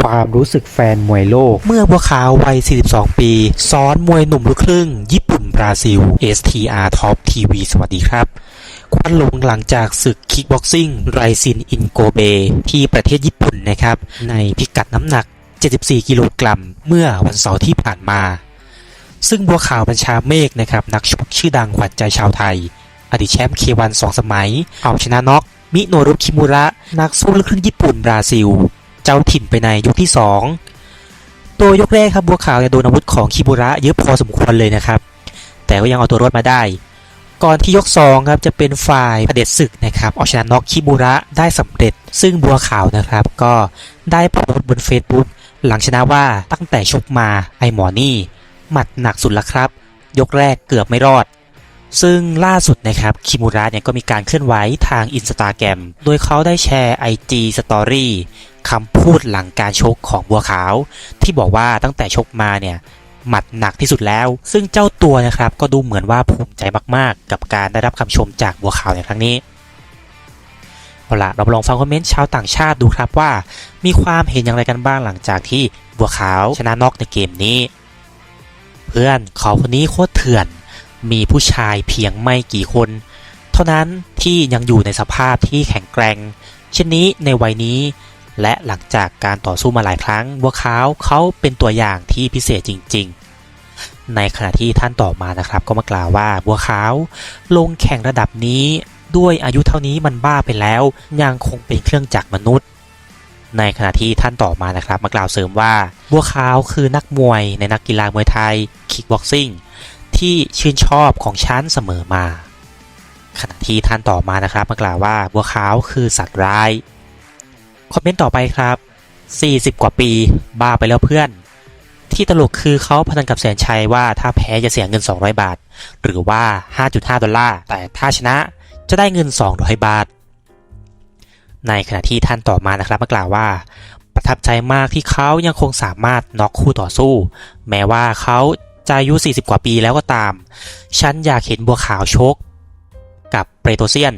ความรู้สึกแฟนมวยโลก เมื่อบัวขาววัย 42 ปี ซ้อนมวยหนุ่มลูกครึ่ง ญี่ปุ่นบราซิล STR Top TV สวัสดีครับ ควันลงหลังจากศึกคิกบ็อกซิ่งไรซินอินโกเบ ที่ประเทศญี่ปุ่นนะครับ ในพิกัดน้ำหนัก 74 กิโลกรัม เมื่อวันเสาร์ที่ผ่านมา ซึ่งบัวขาวบัญชาเมฆนะครับ นักชกชื่อดังขวัญใจชาวไทย อดีตแชมป์เควันสองสมัย เอาชนะน็อกมิโนรุคิมุระ นักสู้ลูกครึ่งญี่ปุ่นบราซิล เจ้าถิ่นไปในยกที่ 2 ตัวยกแรกครับบัวขาวเนี่ยโดนอาวุธของคิมุระเยอะพอสมควรเลยนะครับ แต่ก็ยังเอาตัวรอดมาได้ ก่อนที่ยก2ครับจะเป็นฝ่ายเผด็จศึกนะครับเอาชนะน็อกคิมุระได้สำเร็จ ซึ่งบัวขาวนะครับ ก็ได้โพสต์บน Facebook หลังชนะว่าตั้งแต่ชกมาไอหมอนี่หมัดหนักสุดละครับ ยกแรกเกือบไม่รอด ซึ่งล่าสุดนะครับคิมูระเนี่ยก็มีการเคลื่อนไหวทางอินสตาแกรมโดยเขาได้แชร์ IG Story คำพูดหลังการชกของบัวขาว ที่บอกว่าตั้งแต่ชกมาเนี่ยหมัดหนักที่สุดแล้ว ซึ่งเจ้าตัวนะครับก็ดูเหมือนว่าภูมิใจมากๆ กับการได้รับคำชมจากบัวขาวในครั้งนี้เอาละเราลองฟังคอมเมนต์ชาวต่างชาติดูครับว่า มีความเห็นอย่างไรกันบ้างหลังจากที่บัวขาวชนะน็อกในเกมนี้ เพื่อนเขาคนนี้โคตรเถื่อน มีผู้ชายเพียงไม่กี่คน เท่านั้นที่ยังอยู่ในสภาพที่แข็งแกร่ง เช่นนี้ในวัยนี้ และหลังจากการต่อสู้มาหลายครั้งบัวขาวเขาเป็นตัวอย่างที่พิเศษจริง ๆ ในขณะที่ท่านต่อมานะครับ ก็มากล่าวว่าบัวขาว ลงแข่งระดับนี้ด้วยอายุเท่านี้มันบ้าไปแล้ว ยังคงเป็นเครื่องจักรมนุษย์ ในขณะที่ท่านต่อมานะครับ มากล่าวเสริมว่า บัวขาวคือนักมวยในนักกีฬามวยไทย คิกบ็อกซิ่ง ที่ชื่นชอบของฉันเสมอมา ขณะที่ท่านต่อมานะครับมากล่าวว่าบัวขาวคือสัตว์ร้าย คอมเมนต์ต่อไปครับ 40 กว่าปี บ้าไปแล้วเพื่อน ที่ตลกคือเขาพนันกับแสนชัยว่าถ้าแพ้จะเสียเงิน 200 บาท หรือว่า 5.5 ดอลลาร์ แต่ถ้าชนะจะได้เงิน 200 บาท ในขณะที่ท่านต่อมานะครับมากล่าวว่าประทับใจมากที่เขายังคงสามารถน็อกคู่ต่อสู้ แม้ว่าเขา จะอายุ 40 กว่าปีแล้วก็ตาม ฉันอยากเห็นบัวขาวชก กับเปรโตเซียน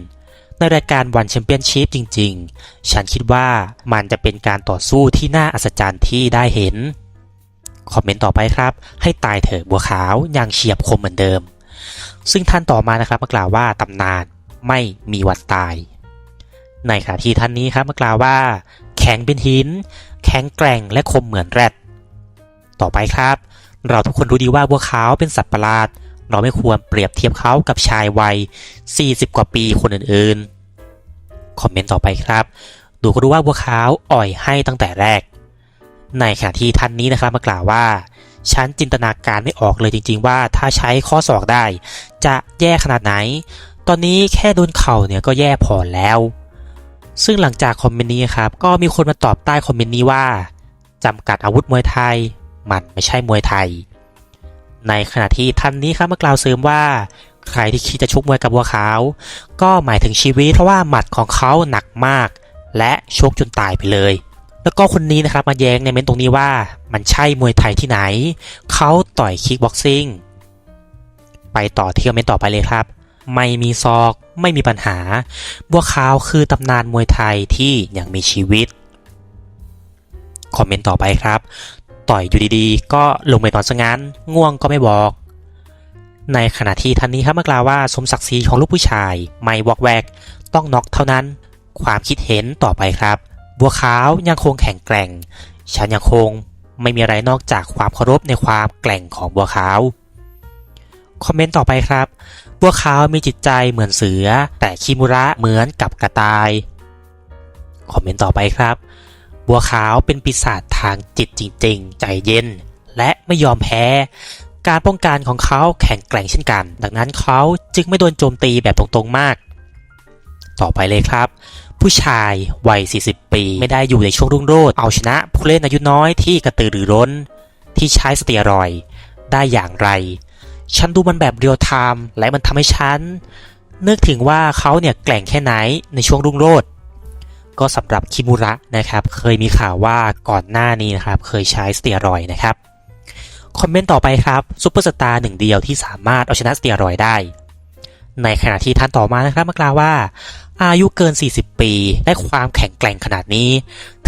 ในรายการวันแชมเปี้ยนชิพจริง ๆ ฉันคิดว่ามันจะเป็นการต่อสู้ที่น่าอัศจรรย์ที่ได้เห็น คอมเมนต์ต่อไปครับ ให้ตายเถอะบัวขาวยังเฉียบคมเหมือนเดิม ซึ่งท่านต่อมานะครับมากล่าวว่าตำนานไม่มีวันตาย ในขณะที่ท่านนี้ครับมากล่าวว่า แข็งเป็นหิน แข็งแกร่งและคมเหมือนแรดต่อไปครับ เราทุกคนรู้ดีว่าบัวขาวเป็นสัตว์ประหลาด เราไม่ควรเปรียบเทียบเขากับชายวัย 40 กว่าปีคนอื่นๆ คอมเมนต์ต่อไปครับ ดูก็รู้ว่าบัวขาวอ่อยให้ตั้งแต่แรก ในขณะที่ท่านนี้นะครับมากล่าวว่า ฉันจินตนาการไม่ออกเลยจริง ๆ ว่าถ้าใช้ข้อศอกได้ จะแย่ขนาดไหน ตอนนี้แค่โดนเข่าเนี่ยก็แย่พอแล้ว ซึ่งหลังจากคอมเมนต์นี้ครับ ก็มีคนมาตอบใต้คอมเมนต์นี้ว่าจำกัดอาวุธมวยไทย มันไม่ใช่มวยไทย ในขณะที่ท่านนี้ครับมากล่าวเสริมว่า ใครที่คิดจะชกมวยกับบัวขาว ก็หมายถึงชีวิตเพราะว่าหมัดของเขาหนักมาก และชกจนตายไปเลย แล้วก็คนนี้นะครับมาแย้งในเมนต์ตรงนี้ว่ามันใช่มวยไทยที่ไหน เขาต่อยคิกบ็อกซิ่งไปต่อที่คอมเมนต์ต่อไปเลยครับ ไม่มีซอกไม่มีปัญหา บัวขาวคือตำนานมวยไทยที่ยังมีชีวิต คอมเมนต์ต่อไปครับ ต่อยอยู่ดีๆ ก็ลงไปนอนซะงั้น ง่วงก็ไม่บอก ในขณะที่ท่านนี้ครับมากล่าวว่าสมศักดิ์ศรีของลูกผู้ชาย ไม่วอกแวก ต้องน็อกเท่านั้น ความคิดเห็นต่อไปครับ บัวขาวยังคงแข็งแกร่ง ฉันยังคงไม่มีอะไรนอกจากความเคารพในความแกร่งของบัวขาวคอมเมนต์ต่อไปครับ บัวขาวมีจิตใจเหมือนเสือ แต่คิมุระเหมือนกับกระต่าย คอมเมนต์ต่อไปครับ บัวขาวเป็นปีศาจทางจิตจริงๆ ใจเย็น และไม่ยอมแพ้ การป้องกันของเขาแข็งแกร่งเช่นกัน ดังนั้นเขาจึงไม่โดนโจมตีแบบตรงๆมาก ต่อไปเลยครับ ผู้ชายวัย 40 ปี ไม่ได้อยู่ในช่วงรุ่งโรจน์เอาชนะผู้เล่นอายุน้อยที่กระตือรือร้น ที่ใช้สเตียรอยได้อย่างไร ฉันดูมันแบบเรียลไทม์และมันทำให้ฉันนึกถึงว่าเขาเนี่ยแกร่งแค่ไหนในช่วงรุ่งโรจน์ ก็สำหรับคิมุระนะครับ เคยมีข่าวว่าก่อนหน้านี้นะครับ เคยใช้สเตียรอยนะครับ คอมเมนต์ต่อไปครับซูเปอร์สตาร์หนึ่งเดียวที่สามารถเอาชนะสเตียรอยได้ ในขณะที่ท่านต่อมานะครับมากล่าวว่า อายุเกิน 40 ปีและความแข็งแกร่งขนาดนี้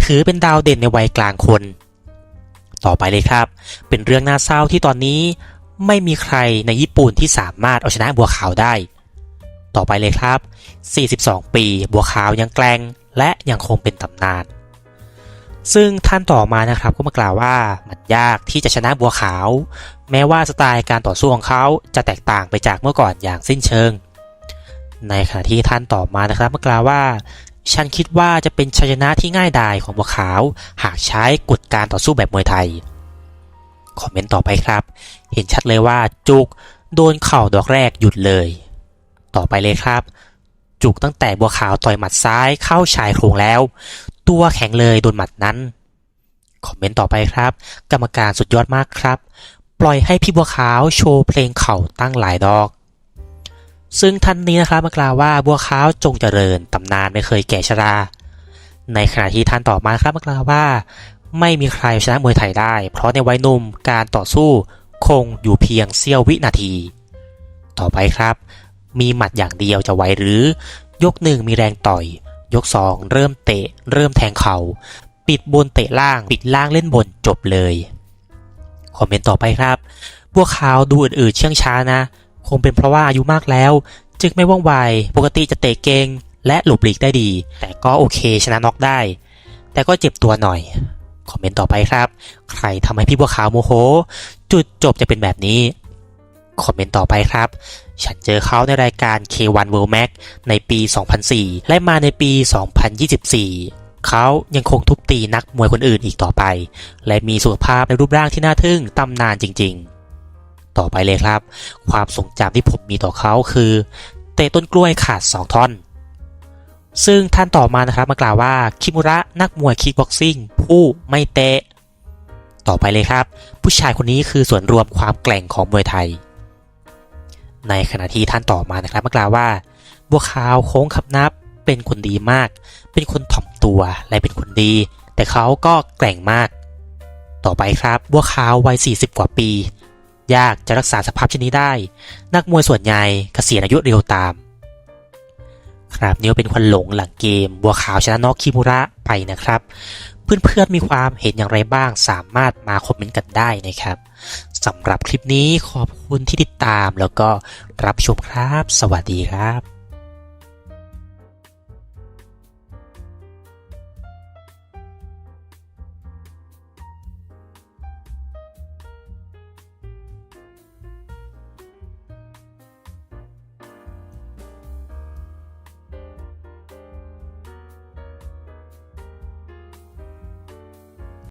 ถือเป็นดาวเด่นในวัยกลางคน ต่อไปเลยครับ เป็นเรื่องน่าเศร้าที่ตอนนี้ไม่มีใครในญี่ปุ่นที่สามารถเอาชนะบัวขาวได้ ต่อไปเลยครับ 42 ปี บัวขาวยังแกร่ง และยังคงเป็นตำนาน ซึ่งท่านต่อมานะครับก็มากล่าวว่ามันยากที่จะชนะบัวขาว แม้ว่าสไตล์การต่อสู้ของเขาจะแตกต่างไปจากเมื่อก่อนอย่างสิ้นเชิง ในขณะที่ท่านต่อมานะครับมากล่าวว่า ฉันคิดว่าจะเป็นชัยชนะที่ง่ายดายของบัวขาว หากใช้กฎการต่อสู้แบบมวยไทยคอมเมนต์ต่อไปครับ เห็นชัดเลยว่าจุกโดนเข่าดอกแรกหยุดเลย ต่อไปเลยครับ จุกตั้งแต่บัวขาวต่อยหมัดซ้ายเข้าชายโครงแล้ว ตัวแข็งเลยโดนหมัดนั้น คอมเมนต์ต่อไปครับ กรรมการสุดยอดมากครับ ปล่อยให้พี่บัวขาวโชว์เพลงเข่าตั้งหลายดอก ซึ่งท่านนี้นะครับมากล่าวว่าบัวขาวจงเจริญตำนานไม่เคยแก่ชรา ในขณะที่ท่านต่อมาครับมากล่าวว่า ไม่มีใครชนะมวยไทยได้ เพราะในวัยหนุ่มการต่อสู้คงอยู่เพียงเสี้ยววินาที ต่อไปครับ มีหมัดอย่างเดียวจะไหวหรือ ยกหนึ่งมีแรงต่อย ยกสองเริ่มเตะ เริ่มแทงเขา่าปิดบนเตะล่างปิดล่างเล่นบนจบเลย คอมเมนต์ต่อไปครับบัวขาวดูอื่นๆเชื่องช้านะ คงเป็นเพราะว่าอายุมากแล้ว จึงไม่ว่องไวปกติจะเตะเก่งและหลบหลีกได้ดี แต่ก็โอเคชนะน็อกได้ แต่ก็เจ็บตัวหน่อย คอมเมนต์ต่อไปครับ ใครทำให้พี่บัวขาวโมโห จุดจบจะเป็นแบบนี้ คอมเมนต์ต่อไปครับ ฉันเจอเขาในรายการ K1 World Max ในปี 2004 และมาในปี 2024 เขายังคงทุบตีนักมวยคนอื่นอีกต่อไป และมีสุขภาพในรูปร่างที่น่าทึ่งตำนานจริง ๆ ต่อไปเลยครับ ความทรงจำที่ผมมีต่อเขาคือ เตะต้นกล้วยขาด 2 ท่อน ซึ่งท่านต่อมานะครับมากล่าวว่าคิมุระนักมวยคิกบ็อกซิ่งผู้ไม่เตะต่อไปเลยครับ ผู้ชายคนนี้คือส่วนรวมความแกร่งของมวยไทย ในขณะที่ท่านต่อมานะครับมากล่าวว่า บัวขาวโค้งขับนับเป็นคนดีมาก เป็นคนถ่อมตัวและเป็นคนดี แต่เขาก็แกร่งมาก ต่อไปครับบัวขาววัย 40 กว่าปี ยากจะรักษาสภาพเช่นนี้ได้ นักมวยส่วนใหญ่เกษียณอายุเร็วตาม ครับนี่ก็เป็นควันหลงหลังเกม บัวขาวชนะนอกคิมุระไปนะครับ เพื่อนๆมีความเห็นอย่างไรบ้าง สามารถมาคอมเมนต์กันได้นะครับสำหรับคลิปนี้ขอบคุณที่ติดตามแล้วก็รับชมครับ สวัสดีครับ